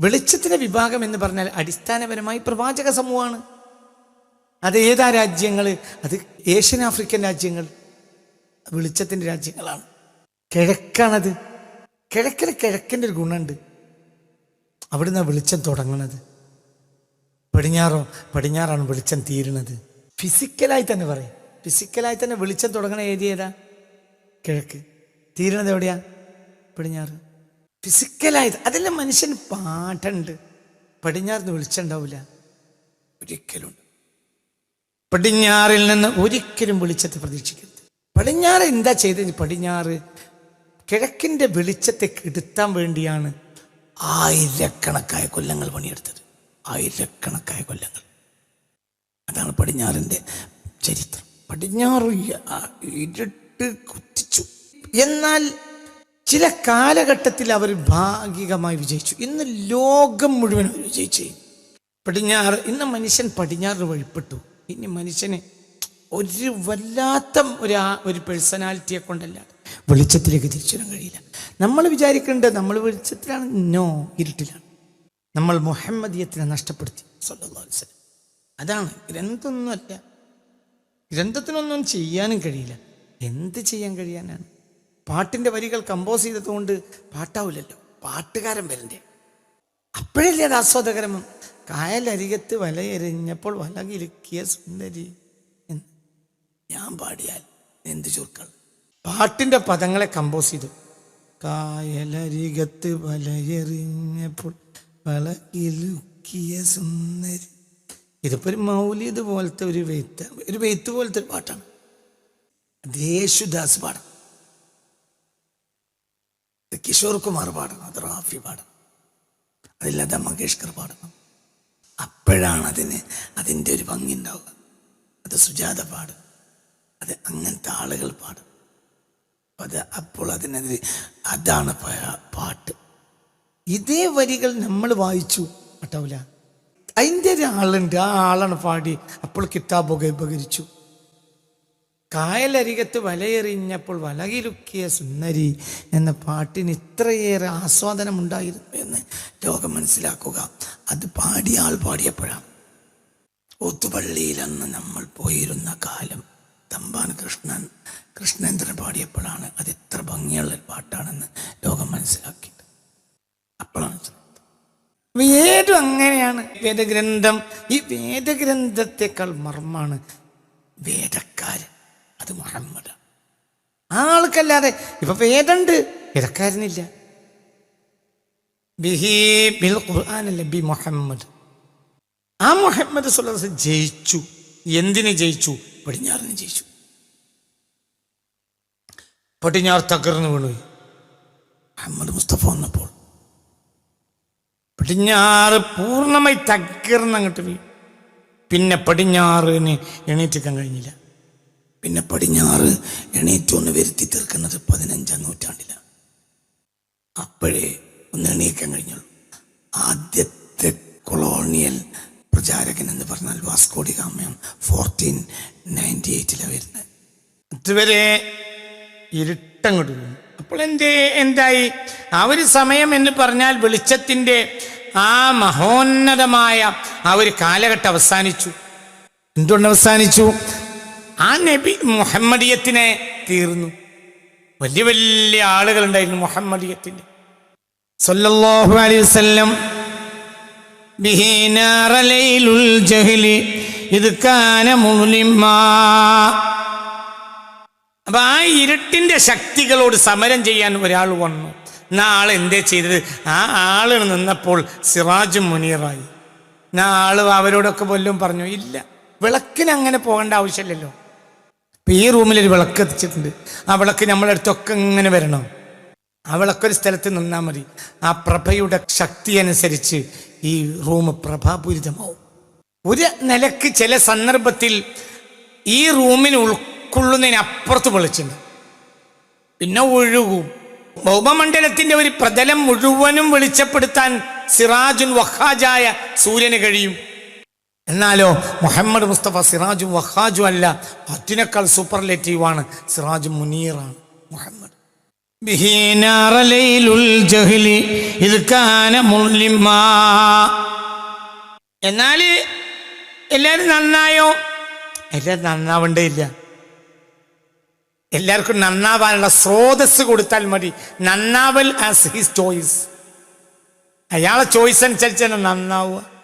വെളിച്ചത്തിന്റെ വിഭാഗം എന്ന് പറഞ്ഞാൽ അടിസ്ഥാനപരമായി പ്രവാചക സമൂഹമാണ്. അത് ഏതാ രാജ്യങ്ങൾ? അത് ഏഷ്യൻ ആഫ്രിക്കൻ രാജ്യങ്ങൾ. വെളിച്ചത്തിന്റെ രാജ്യങ്ങളാണ്. കിഴക്കാണത്. കിഴക്കിൽ കിഴക്കിന്റെ ഒരു ഗുണമുണ്ട്. അവിടുന്ന് വെളിച്ചം തുടങ്ങണത്. പടിഞ്ഞാറോ? പടിഞ്ഞാറാണ് വെളിച്ചം തീരുന്നത്. ഫിസിക്കലായി തന്നെ പറയും. ഫിസിക്കലായി തന്നെ വെളിച്ചം തുടങ്ങണ ഏരിയ ഏതാ? കിഴക്ക്. തീരണത് എവിടെയാ? പടിഞ്ഞാറ്. ഫിസിക്കലായി അതെല്ലാം മനുഷ്യന് പാട്ടുണ്ട് പടിഞ്ഞാറിന്ന് വെളിച്ചം ഉണ്ടാവില്ല ഒരിക്കലും. പടിഞ്ഞാറിൽ നിന്ന് ഒരിക്കലും വെളിച്ചത്തെ പ്രതീക്ഷിക്കരുത്. പടിഞ്ഞാറ് എന്താ ചെയ്തത്? പടിഞ്ഞാറ് കിഴക്കിന്റെ വെളിച്ചത്തെ കെടുത്താൻ വേണ്ടിയാണ് ആയിരക്കണക്കായ കൊല്ലങ്ങൾ പണിയെടുത്തത്. ആയിരക്കണക്കായ കൊല്ലങ്ങൾ. അതാണ് പടിഞ്ഞാറിന്റെ ചരിത്രം. പടിഞ്ഞാറ് ഇരുട്ട് കുത്തിച്ചു. എന്നാൽ ചില കാലഘട്ടത്തിൽ അവർ ഭാഗികമായി വിജയിച്ചു. ഇന്ന് ലോകം മുഴുവൻ അവർ വിജയിച്ചു. പടിഞ്ഞാറ് ഇന്ന് മനുഷ്യൻ പടിഞ്ഞാറ് വഴിപ്പെട്ടു. ഇനി മനുഷ്യന് ഒരു വല്ലാത്ത ഒരു ഒരു പേഴ്സണാലിറ്റിയെ കൊണ്ടല്ല. വെളിച്ചത്തിലേക്ക് തിരിച്ചു വരാൻ കഴിയില്ല. നമ്മൾ വിചാരിക്കേണ്ടത് നമ്മൾ വെളിച്ചത്തിലാണ്. നോ ഇരുട്ടിലാണ്. നമ്മൾ മുഹമ്മദിയത്തിനെ നഷ്ടപ്പെടുത്തി. വസല്ലം. അതാണ്. ഗ്രന്ഥമൊന്നുമല്ല. ഗ്രന്ഥത്തിനൊന്നും ചെയ്യാനും കഴിയില്ല. എന്ത് ചെയ്യാൻ കഴിയാനാണ്? പാട്ടിന്റെ വരികൾ കമ്പോസ് ചെയ്തതുകൊണ്ട് പാട്ടാവില്ലല്ലോ. പാട്ടുകാരൻ വരണ്ടേ. അപ്പോഴല്ലേ അത് ആസ്വാദകരം കായലരികത്ത് വലയെറിഞ്ഞപ്പോൾ വലകിരുക്കിയ സുന്ദരി എന്ന്. ഞാൻ പാടിയാൽ എന്ത് ചുരുക്കൾ പാട്ടിന്റെ പദങ്ങളെ കമ്പോസ് ചെയ്തു. കായലരികത്ത് വലയെറിഞ്ഞപ്പോൾ വലകിലുക്കിയ സുന്ദരി. ഇതിപ്പോൾ ഒരു മൗലിയത് പോലത്തെ ഒരു വെയ്ത്ത് ഒരു വെയ്ത്ത് പോലത്തെ ഒരു പാട്ടാണ്. ദേശുദാസ് യേശുദാസ് കിഷോർ കുമാർ പാടണം അത് റാഫി പാടണം അത് ലത മങ്കേഷ്കർ പാടണം. അപ്പോഴാണ് അതിന് അതിന്റെ ഒരു ഭംഗി ഉണ്ടാവുക. അത് സുജാത പാടും അത് അങ്ങനത്തെ ആളുകൾ പാടും. അത് അപ്പോൾ അതിനെതിരെ അതാണ് പാട്ട്. ഇതേ വരികൾ നമ്മൾ വായിച്ചു പട്ടാവില്ല അതിന്റെ ഒരാളുണ്ട് ആ ആളാണ് പാടി. അപ്പോൾ കിത്താബ് ഉപകരിച്ചു. കായലരികത്ത് വലയെറിഞ്ഞപ്പോൾ വലകിലുക്കിയ സുന്ദരി എന്ന പാട്ടിന് ഇത്രയേറെ ആസ്വാദനമുണ്ടായിരുന്നു എന്ന് ലോകം മനസ്സിലാക്കുക. അത് പാടിയ ആൾ പാടിയപ്പോഴാണ്. ഓത്തുപള്ളിയിൽ അന്ന് നമ്മൾ പോയിരുന്ന കാലം തമ്പാൻ കൃഷ്ണൻ കൃഷ്ണേന്ദ്രൻ പാടിയപ്പോഴാണ്. അത് ഇത്ര ഭംഗിയുള്ള പാട്ടാണെന്ന് ലോകം മനസ്സിലാക്കിയത്. അപ്പോഴാണ്. വേദം അങ്ങനെയാണ്. വേദഗ്രന്ഥം ഈ വേദഗ്രന്ഥത്തെക്കാൾ മർമ്മമാണ് വേദക്കാരൻ. ആൾക്കല്ലാതെ ഇപ്പൊ വേദമുണ്ട് വേദക്കാരനില്ല ബിഹി ബിൽ മുഹമ്മദ്. ആ മുഹമ്മദ് സുല്ലാസ് ജയിച്ചു. എന്തിന് ജയിച്ചു? പടിഞ്ഞാറിന് ജയിച്ചു. പടിഞ്ഞാർ തകർന്നു വീണുപോയി മുഹമ്മദ് മുസ്തഫ വന്നപ്പോൾ. പടിഞ്ഞാറ് പൂർണമായി തകർന്നങ്ങോട്ട് വീ വീണു പിന്നെ പടിഞ്ഞാറിന് എണീറ്റിക്കാൻ കഴിഞ്ഞില്ല. പിന്നെ പടിഞ്ഞാറ് എണീറ്റൊന്ന് വരുത്തി തീർക്കുന്നത് പതിനഞ്ചാം നൂറ്റാണ്ടിലാണ് അപ്പോഴേ ഒന്ന് എണീക്കാൻ കഴിഞ്ഞുള്ളൂ. ആദ്യത്തെ കൊളോണിയൽ പ്രചാരകൻ എന്ന് പറഞ്ഞാൽ വാസ്കോഡി ഗാമയാണ് ഫോർട്ടീൻ നയന്റി എയ്റ്റിലാണ് വരുന്നത്. അതുവരെ ഇരുട്ടങ്ങോട്ട് അപ്പോൾ എന്തേ എന്തായി? ആ ഒരു സമയം എന്ന് പറഞ്ഞാൽ വെളിച്ചത്തിന്റെ ആ മഹോന്നതമായ ആ ഒരു കാലഘട്ടം അവസാനിച്ചു. എന്തുകൊണ്ട് അവസാനിച്ചു? ആ നബി മുഹമ്മദിയത്തിനെ തീർന്നു. വലിയ വലിയ ആളുകളുണ്ടായിരുന്നു മുഹമ്മദിയത്തിന്റെ. സല്ലല്ലാഹു അലൈഹി വസല്ലം ബിഹി നാറ ലൈലുൽ ജഹ്ലി ഇത് കാന മുസ്ലിമാ. അപ്പൊ ആ ഇരുട്ടിന്റെ ശക്തികളോട് സമരം ചെയ്യാൻ ഒരാൾ വന്നു. എന്നാ ആൾ എന്തേ ചെയ്തത്? ആ ആൾ നിന്നപ്പോൾ സിറാജും മുനീറായി. എന്നാ ആൾ അവരോടൊക്കെ വല്ലതും പറഞ്ഞു? ഇല്ല. വിളക്കിന് അങ്ങനെ പോകേണ്ട ആവശ്യമില്ലല്ലോ. ഇപ്പൊ ഈ റൂമിൽ ഒരു വിളക്ക് എത്തിച്ചിട്ടുണ്ട്. ആ വിളക്ക് നമ്മളെ അടുത്തൊക്കെ ഇങ്ങനെ വരണം. ആ വിളക്കൊരു സ്ഥലത്ത് നിന്നാൽ മതി. ആ പ്രഭയുടെ ശക്തി അനുസരിച്ച് ഈ റൂം പ്രഭാപൂരിതമാവും. ഒരു നിലയ്ക്ക് ചില സന്ദർഭത്തിൽ ഈ റൂമിന് ഉൾക്കൊള്ളുന്നതിന് അപ്പുറത്ത് പിന്നെ ഒഴുകും. ഭൗമമണ്ഡലത്തിന്റെ ഒരു പ്രതലം മുഴുവനും വെളിച്ചപ്പെടുത്താൻ സിറാജുൻ വഹാജായ സൂര്യന് കഴിയും. എന്നാലോ മുഹമ്മദ് മുസ്തഫ സിറാജും വഹാജും അല്ല പറ്റിനേക്കാൾ സൂപ്പർലേറ്റീവാണ് സിറാജും മുനീറാണ് മുഹമ്മദ്. എന്നാൽ എല്ലാവരും നന്നായോ? എല്ലാവരും ഇല്ല എല്ലാവർക്കും നന്നാവാനുള്ള സ്രോതസ് കൊടുത്താൽ മതി. നന്നാവൽ ആസ് ഹിസ് ചോയ്സ് അയാളെ ചോയ്സ് അനുസരിച്ച് തന്നെ നന്നാവുക.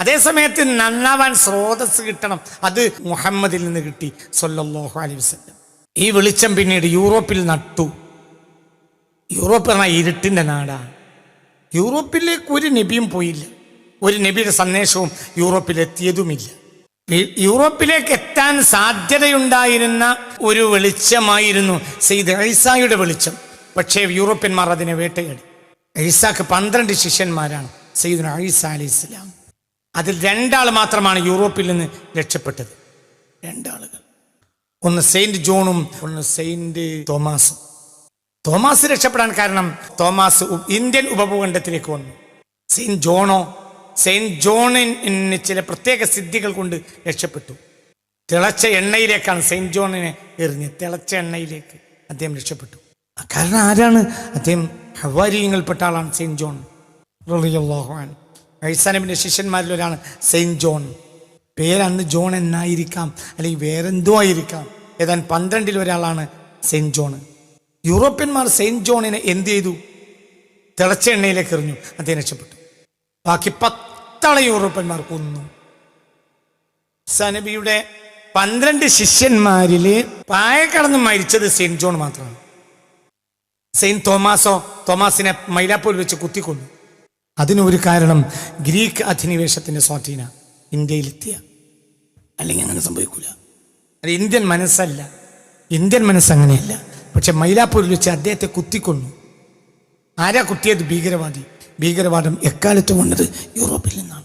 അതേ സമയത്ത് നന്നാവാൻ സ്രോതസ് കിട്ടണം. അത് മുഹമ്മദിൽ നിന്ന് കിട്ടി. സല്ലല്ലാഹു അലൈഹി വസല്ലം. ഈ വെളിച്ചം പിന്നീട് യൂറോപ്പിൽ നട്ടു. യൂറോപ്പ് പറഞ്ഞാൽ ഇരുട്ടിന്റെ നാടാണ്. യൂറോപ്പിലേക്ക് ഒരു നബിയും പോയില്ല. ഒരു നബിയുടെ സന്ദേശവും യൂറോപ്പിൽ എത്തിയതുമില്ല. യൂറോപ്പിലേക്ക് എത്താൻ സാധ്യതയുണ്ടായിരുന്ന ഒരു വെളിച്ചമായിരുന്നു സെയ്ദ് ഐസായുടെ വെളിച്ചം. പക്ഷേ യൂറോപ്യന്മാർ അതിനെ വേട്ടയാടി. ഐസാക്ക് പന്ത്രണ്ട് ശിഷ്യന്മാരാണ് സെയ്ദ് ഐസ അലി ഇസ്ലാം അതിൽ രണ്ടാൾ മാത്രമാണ് യൂറോപ്പിൽ നിന്ന് രക്ഷപ്പെട്ടത്. രണ്ടാളുകൾ. ഒന്ന് സെയിന്റ് ജോണും ഒന്ന് സെയിന്റ് തോമാസും. തോമാസ് രക്ഷപ്പെടാൻ കാരണം തോമാസ് ഇന്ത്യൻ ഉപഭൂഖണ്ഡത്തിലേക്ക് വന്നു. സെയിന്റ് ജോണോ സെയിന്റ് ജോണിന് ചില പ്രത്യേക സിദ്ധികൾ കൊണ്ട് രക്ഷപ്പെട്ടു. തിളച്ച എണ്ണയിലേക്കാണ് സെയിന്റ് ജോണിനെ എറിഞ്ഞ് തിളച്ച എണ്ണയിലേക്ക് അദ്ദേഹം രക്ഷപ്പെട്ടു. കാരണം ആരാണ്? അദ്ദേഹം ഹവാരിയങ്ങൾപ്പെട്ട ആളാണ് സെയിന്റ് ജോൺ. റളിയല്ലാഹു അൻഹു. ഐസാനബിന്റെ ശിഷ്യന്മാരിൽ ഒരാളാണ് സെയിന്റ് ജോൺ. പേരന്ന് ജോൺ എന്നായിരിക്കാം അല്ലെങ്കിൽ വേറെന്തോ ആയിരിക്കാം ഏതാണ്ട് പന്ത്രണ്ടിൽ ഒരാളാണ് സെയിന്റ് ജോൺ. യൂറോപ്യന്മാർ സെയിന്റ് ജോണിനെ എന്ത് ചെയ്തു? തിളച്ച എണ്ണയിലേക്ക് എറിഞ്ഞു. അദ്ദേഹം രക്ഷപ്പെട്ടു. ബാക്കി പത്താളെ യൂറോപ്യന്മാർ കൊന്നു. സനബിയുടെ പന്ത്രണ്ട് ശിഷ്യന്മാരിൽ പായ കടന്ന് മരിച്ചത് സെയിന്റ് ജോൺ മാത്രമാണ്. സെയിന്റ് തോമാസോ തോമാസിനെ മൈലാപ്പൂരിൽ വെച്ച് കുത്തിക്കൊന്നു. അതിനൊരു കാരണം ഗ്രീക്ക് അധിനിവേശത്തിന്റെ സ്വാധീന ഇന്ത്യയിലെത്തിയ. അല്ലെങ്കിൽ അങ്ങനെ സംഭവിക്കൂല. അത് ഇന്ത്യൻ മനസ്സല്ല. ഇന്ത്യൻ മനസ്സ് അങ്ങനെയല്ല പക്ഷെ മൈലാപ്പൂരിൽ വെച്ച് അദ്ദേഹത്തെ കുത്തിക്കൊന്നു. ആരാ കുത്തിയത്? ഭീകരവാദി. ഭീകരവാദം എക്കാലത്തും വന്നത് യൂറോപ്പിൽ നിന്നാണ്.